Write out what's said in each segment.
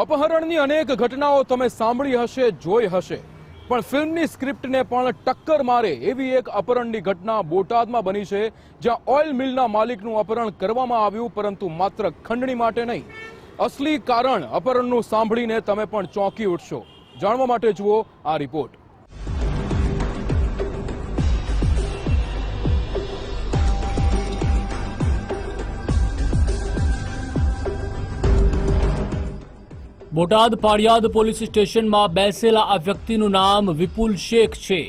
અપહરણની અનેક ઘટનાઓ તમે સાંભળી હશે, જોઈ હશે. પણ ફિલ્મની સ્ક્રિપ્ટને પણ ટક્કર મારે એવી એક અપહરણની ઘટના બોટાદમાં બની છે, જ્યાં ઓઇલ મિલના માલિકનું અપહરણ કરવામાં આવ્યું, પરંતુ માત્ર ખંડણી માટે નહીં. અસલી કારણ અપહરણનું સાંભળીને તમે પણ ચોંકી ઉઠશો. જાણવા માટે જુઓ આ રિપોર્ટ. બોટાદ પાડિયાદ પોલીસ સ્ટેશનમાં બેસેલા આ વ્યક્તિનું નામ વિપુલ શેખ છે.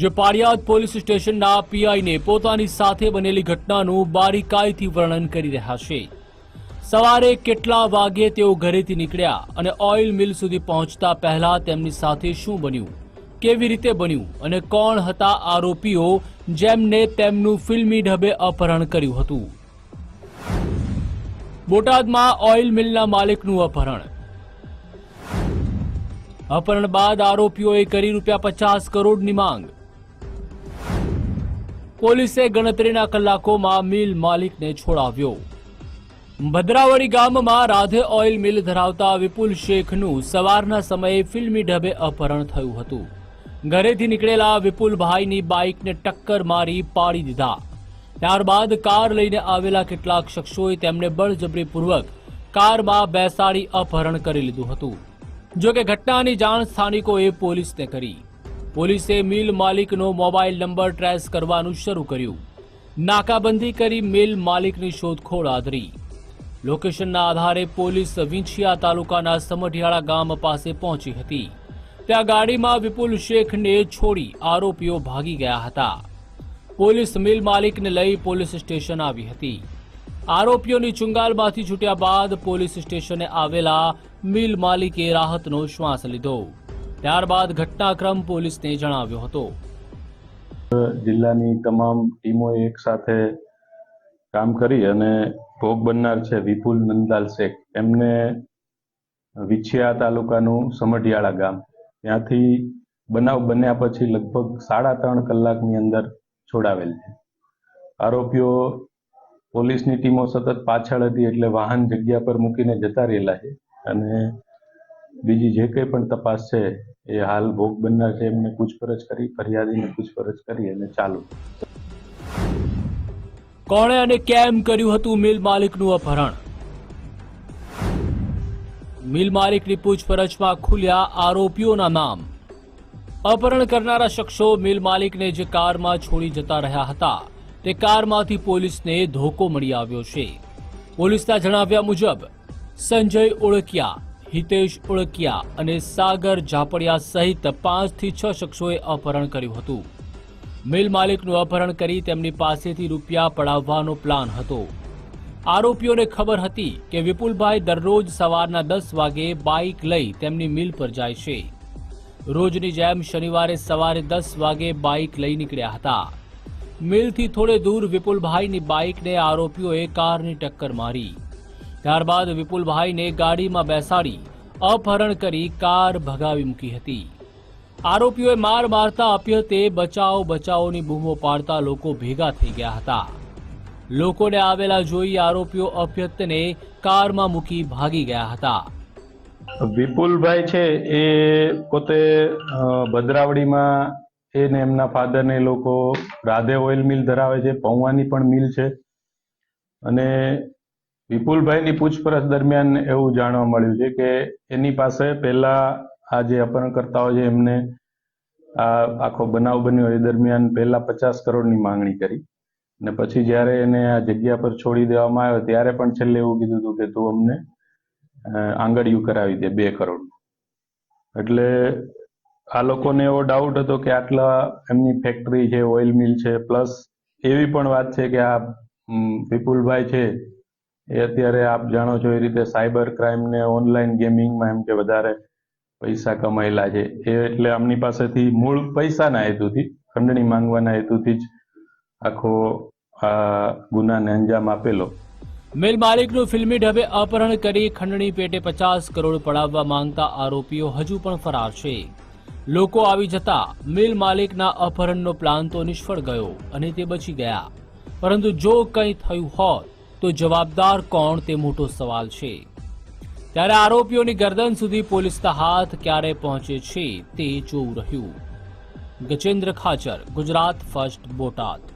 જે પાડિયાદ પોલીસ સ્ટેશનના પીઆઈને પોતાની સાથે બનેલી ઘટનાનું બારીકાઈથી વર્ણન કરી રહ્યા છે. સવારે કેટલા વાગે તેઓ ઘરેથી નીકળ્યા અને ઓઇલ મિલ સુધી પહોંચતા પહેલા તેમની સાથે શું બન્યું, કેવી રીતે બન્યું અને કોણ હતા આરોપીઓ જેમને તેમનું ફિલ્મી ઢબે અપહરણ કર્યું હતું. બોટાદમાં ઓઇલ મિલના માલિકનું અપહરણ અપહરણ બાદ આરોપીઓએ કરી રૂપિયા પચાસ કરોડની માંગ. પોલીસે ગણતરીના કલાકોમાં મિલ માલિકને છોડાવ્યો. ભદ્રાવળી ગામમાં રાધે ઓઇલ મિલ ધરાવતા વિપુલ શેખનું સવારના સમયે ફિલ્મી ઢબે અપહરણ થયું હતું. ઘરેથી નીકળેલા વિપુલભાઈની બાઇકને ટક્કર મારી પાડી દીધા. ત્યારબાદ કાર લઈને આવેલા કેટલાક શખ્સોએ તેમને બળજબરીપૂર્વક કારમાં બેસાડી અપહરણ કરી લીધું હતું. જો કે ઘટનાની જાણ સ્થાનિકોએ પોલીસને કરી. પોલીસે મિલ માલિકનો મોબાઈલ નંબર ટ્રેસ કરવાનું શરૂ કર્યું. નાકાબંધી કરી મિલ માલિકની શોધખોળ આદરી. લોકેશનના આધારે પોલીસ વિંછિયા તાલુકાના સમઢિયાળા ગામ પાસે પહોંચી હતી. ત્યાં ગાડીમાં વિપુલ શેખને છોડી આરોપીઓ ભાગી ગયા હતા. પોલીસ મિલ માલિકને લઈ પોલીસ સ્ટેશન આવી હતી. આરોપીઓની ચુંગાલમાંથી છૂટ્યા બાદ પોલીસ સ્ટેશને આવેલા મિલ માલિકે રાહતનો શ્વાસ લીધો. ત્યારબાદ ઘટનાક્રમ પોલીસને જણાવ્યો હતો. જિલ્લાની તમામ ટીમો એક સાથે કામ કરી અને ભોગ બનનાર છે વિપુલ નંદલાલ શેખ. એમને વિછિયા તાલુકાનું સમઢિયાળા ગામ. ત્યાંથી બનાવ બન્યા પછી લગભગ સાડા ત્રણ કલાકની અંદર છોડાવેલ છે. આરોપીઓ પોલીસની ટીમો સતત પાછળ હતી એટલે વાહન જગ્યા પર મૂકીને જતા રહેલા છે. અને બીજી જે કંઈ પણ તપાસ છે, એ હાલ ભોગ બનનાર છે, એમને પૂછપરછ કરી, ફરિયાદીને પૂછપરછ કરી અને ચાલુ. કોણે અને કેમ કર્યું હતું મિલ માલિકનું અપહરણ? મિલ માલિકની પૂછપરછમાં ખુલ્યા આરોપીઓના નામ. અપહરણ કરનારા શખ્સો મિલ માલિકને જે કારમાં છોડી જતા રહ્યા હતા, તે કારમાંથી પોલીસને ધોકો મળી આવ્યો છે. પોલીસના જણાવ્યા મુજબ સંજય ઓળકિયા હિતેશ ઓળકિયા અને સાગર ઝાપડિયા સહિત પાંચથી છ શખ્સોએ અપહરણ કર્યું હતું. મિલ માલિકનું અપહરણ કરી તેમની પાસેથી રૂપિયા પડાવવાનો પ્લાન હતો. આરોપીઓને ખબર હતી કે વિપુલભાઈ દરરોજ સવારના દસ વાગે બાઇક લઈ તેમની મિલ પર જાય છે. રોજની જેમ શનિવારે સવારે દસ વાગે બાઇક લઈ નીકળ્યા હતા. મિલથી થોડે દૂર વિપુલભાઈની બાઇકને આરોપીઓએ કારની ટક્કર મારી. ત્યારબાદ વિપુલભાઈને ગાડીમાં બેસાડી અપહરણ કરી કાર ભગાવી મૂકી હતી. આરોપીઓએ માર મારતા અપ્યતે બચાવ બચાવની બૂમો પાડતા લોકો ભેગા થઈ ગયા હતા. લોકોને આવેલા જોઈ આરોપીઓ અપ્યતને કારમાં મૂકી ભાગી ગયા હતા. વિપુલભાઈ છે એ પોતે ભદ્રાવડીમાં એને એમના ફાધરને લોકો રાધે ઓઇલ મિલ ધરાવે છે પૌવાની પણ મિલ છે. અને વિપુલભાઈની પૂછપરછ દરમિયાન એવું જાણવા મળ્યું છે કે એની પાસે પહેલા આ જે અપહરણકર્તાઓ છે, એમને આ આખો બનાવ બન્યો એ દરમિયાન પહેલા પચાસ કરોડની માંગણી કરી. ને પછી જ્યારે એને આ જગ્યા પર છોડી દેવામાં આવ્યો, ત્યારે પણ છેલ્લે એવું કીધું હતું કે તું અમને આંગળિયું કરાવી દે બે કરોડ એટલે આ લોકોને એવો ડાઉટ હતો કે આટલા એમની ફેક્ટરી છે ઓઇલ મિલ છે પ્લસ એવી પણ વાત છે કે આ વિપુલભાઈ છે એ અત્યારે આપ જાણો છો એ રીતે સાયબર ક્રાઇમને ઓનલાઈન ગેમિંગમાં એમ કે વધારે પૈસા કમાયેલા છે. એ એટલે આમની પાસેથી મૂળ પૈસાના હેતુથી, ખંડણી માંગવાના હેતુથી જ આખો આ ગુનાને અંજામ આપેલો. મિલ માલિકનું ફિલ્મી ઢબે અપહરણ કરી ખંડણી પેટે પચાસ કરોડ પડાવવા માંગતા આરોપીઓ હજુ પણ ફરાર છે. લોકો આવી જતા મિલ માલિકના અપહરણનો પ્લાન તો નિષ્ફળ ગયો અને તે બચી ગયા. પરંતુ જો કંઈ થયું હોત તો જવાબદાર કોણ તે મોટો સવાલ છે. ત્યારે આરોપીઓની ગરદન સુધી પોલીસના હાથ ક્યારે પહોંચે છે તે જોવું રહ્યું. ગજેન્દ્ર ખાચર, ગુજરાત ફર્સ્ટ બોટાદ.